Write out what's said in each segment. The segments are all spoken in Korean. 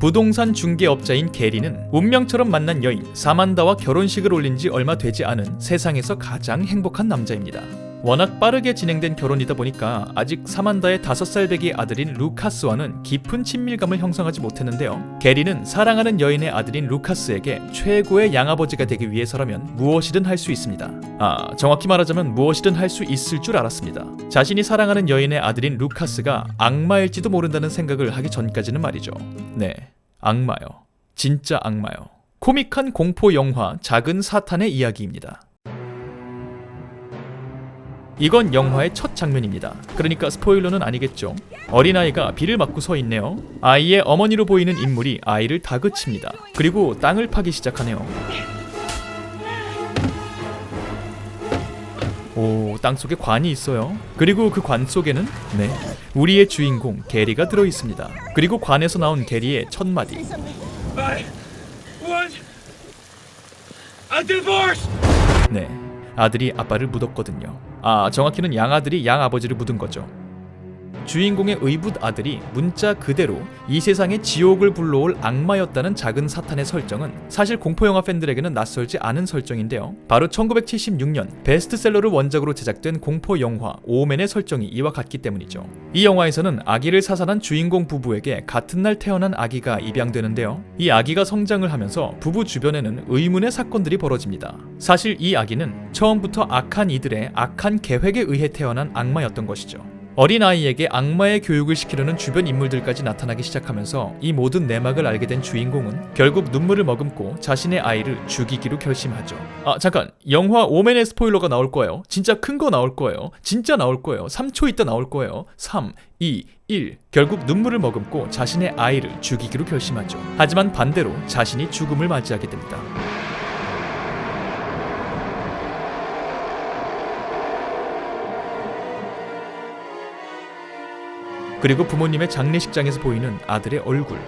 부동산 중개업자인 게리는 운명처럼 만난 여인 사만다와 결혼식을 올린 지 얼마 되지 않은 세상에서 가장 행복한 남자입니다. 워낙 빠르게 진행된 결혼이다 보니까 아직 사만다의 다섯 살 배기 아들인 루카스와는 깊은 친밀감을 형성하지 못했는데요. 게리는 사랑하는 여인의 아들인 루카스에게 최고의 양아버지가 되기 위해서라면 무엇이든 할 수 있습니다. 아, 정확히 말하자면 무엇이든 할 수 있을 줄 알았습니다. 자신이 사랑하는 여인의 아들인 루카스가 악마일지도 모른다는 생각을 하기 전까지는 말이죠. 네, 악마요. 진짜 악마요. 코믹한 공포 영화 작은 사탄의 이야기입니다. 이건 영화의 첫 장면입니다. 그러니까 스포일러는 아니겠죠. 어린아이가 비를 맞고 서 있네요. 아이의 어머니로 보이는 인물이 아이를 다그칩니다. 그리고 땅을 파기 시작하네요. 오, 땅 속에 관이 있어요. 그리고 그 관 속에는 네, 우리의 주인공 게리가 들어 있습니다. 그리고 관에서 나온 게리의 첫 마디. 네, 아들이 아빠를 묻었거든요. 아, 정확히는 양아들이 양아버지를 묻은 거죠. 주인공의 의붓 아들이 문자 그대로 이 세상에 지옥을 불러올 악마였다는 작은 사탄의 설정은 사실 공포영화 팬들에게는 낯설지 않은 설정인데요. 바로 1976년 베스트셀러를 원작으로 제작된 공포영화 오맨의 설정이 이와 같기 때문이죠. 이 영화에서는 아기를 사살한 주인공 부부에게 같은 날 태어난 아기가 입양되는데요. 이 아기가 성장을 하면서 부부 주변에는 의문의 사건들이 벌어집니다. 사실 이 아기는 처음부터 악한 이들의 악한 계획에 의해 태어난 악마였던 것이죠. 어린아이에게 악마의 교육을 시키려는 주변 인물들까지 나타나기 시작하면서 이 모든 내막을 알게 된 주인공은 결국 눈물을 머금고 자신의 아이를 죽이기로 결심하죠. 아, 잠깐. 영화 오맨의 스포일러가 나올 거예요. 진짜 큰 거 나올 거예요. 진짜 나올 거예요. 3초 있다 나올 거예요. 3, 2, 1. 결국 눈물을 머금고 자신의 아이를 죽이기로 결심하죠. 하지만 반대로 자신이 죽음을 맞이하게 됩니다. 그리고 부모님의 장례식장에서 보이는 아들의 얼굴.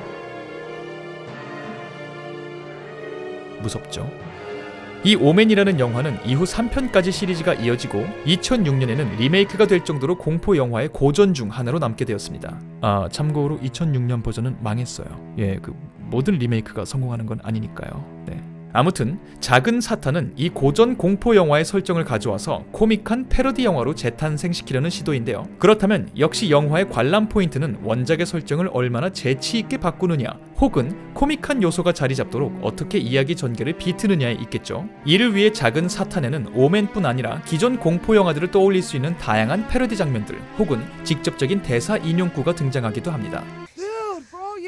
무섭죠. 이 오맨이라는 영화는 이후 3편까지 시리즈가 이어지고 2006년에는 리메이크가 될 정도로 공포 영화의 고전 중 하나로 남게 되었습니다. 아, 참고로 2006년 버전은 망했어요. 예, 그 모든 리메이크가 성공하는 건 아니니까요. 네. 아무튼 작은 사탄은 이 고전 공포 영화의 설정을 가져와서 코믹한 패러디 영화로 재탄생시키려는 시도인데요. 그렇다면 역시 영화의 관람 포인트는 원작의 설정을 얼마나 재치 있게 바꾸느냐, 혹은 코믹한 요소가 자리 잡도록 어떻게 이야기 전개를 비트느냐에 있겠죠. 이를 위해 작은 사탄에는 오맨뿐 아니라 기존 공포 영화들을 떠올릴 수 있는 다양한 패러디 장면들, 혹은 직접적인 대사 인용구가 등장하기도 합니다. Dude, bro,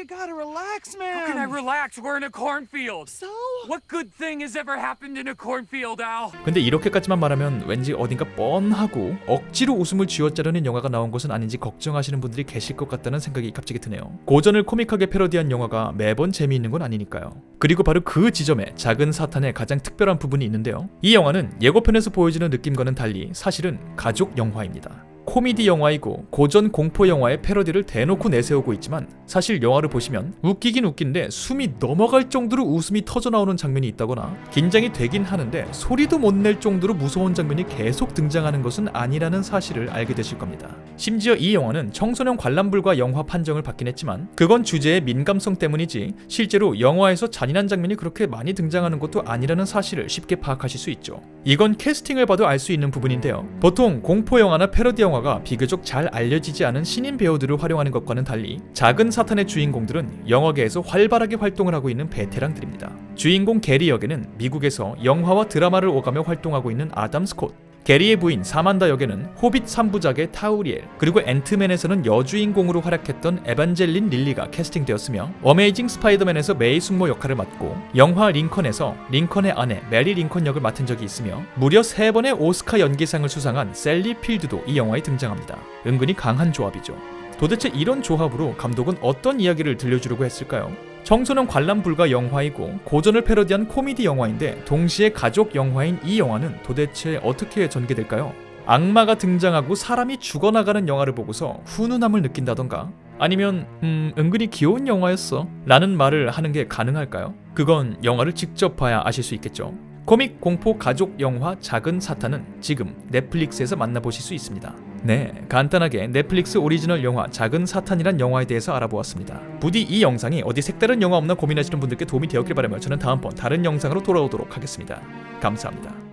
relax, man. How can I relax? We're in a cornfield. So? What good thing has ever happened in a cornfield, Al? 근데 이렇게까지만 말하면 왠지 어딘가 뻔하고 억지로 웃음을 쥐어짜려는 영화가 나온 것은 아닌지 걱정하시는 분들이 계실 것 같다는 생각이 갑자기 드네요. 고전을 코믹하게 패러디한 영화가 매번 재미있는 건 아니니까요. 그리고 바로 그 지점에 작은 사탄의 가장 특별한 부분이 있는데요. 이 영화는 예고편에서 보여지는 느낌과는 달리 사실은 가족 영화입니다. 코미디 영화이고 고전 공포 영화의 패러디를 대놓고 내세우고 있지만 사실 영화를 보시면 웃기긴 웃긴데 숨이 넘어갈 정도로 웃음이 터져 나오는 장면이 있다거나 긴장이 되긴 하는데 소리도 못 낼 정도로 무서운 장면이 계속 등장하는 것은 아니라는 사실을 알게 되실 겁니다. 심지어 이 영화는 청소년 관람 불가 영화 판정을 받긴 했지만 그건 주제의 민감성 때문이지 실제로 영화에서 잔인한 장면이 그렇게 많이 등장하는 것도 아니라는 사실을 쉽게 파악하실 수 있죠. 이건 캐스팅을 봐도 알 수 있는 부분인데요. 보통 공포 영화나 패러디 영화가 비교적 잘 알려지지 않은 신인 배우들을 활용하는 것과는 달리 작은 사탄의 주인공들은 영화계에서 활발하게 활동을 하고 있는 베테랑들입니다. 주인공 게리 역에는 미국에서 영화와 드라마를 오가며 활동하고 있는 아담 스콧, 게리의 부인 사만다 역에는 호빗 3부작의 타우리엘, 그리고 앤트맨에서는 여주인공으로 활약했던 에반젤린 릴리가 캐스팅되었으며 어메이징 스파이더맨에서 메이 숙모 역할을 맡고 영화 링컨에서 링컨의 아내 메리 링컨 역을 맡은 적이 있으며 무려 3번의 오스카 연기상을 수상한 셀리 필드도 이 영화에 등장합니다. 은근히 강한 조합이죠. 도대체 이런 조합으로 감독은 어떤 이야기를 들려주려고 했을까요? 청소년 관람 불가 영화이고 고전을 패러디한 코미디 영화인데 동시에 가족 영화인 이 영화는 도대체 어떻게 전개될까요? 악마가 등장하고 사람이 죽어나가는 영화를 보고서 훈훈함을 느낀다던가 아니면 음 은근히 귀여운 영화였어 라는 말을 하는 게 가능할까요? 그건 영화를 직접 봐야 아실 수 있겠죠. 코믹 공포 가족 영화 작은 사탄은 지금 넷플릭스에서 만나보실 수 있습니다. 네, 간단하게 넷플릭스 오리지널 영화 작은 사탄이란 영화에 대해서 알아보았습니다. 부디 이 영상이 어디 색다른 영화 없나 고민하시는 분들께 도움이 되었길 바라며 저는 다음번 다른 영상으로 돌아오도록 하겠습니다. 감사합니다.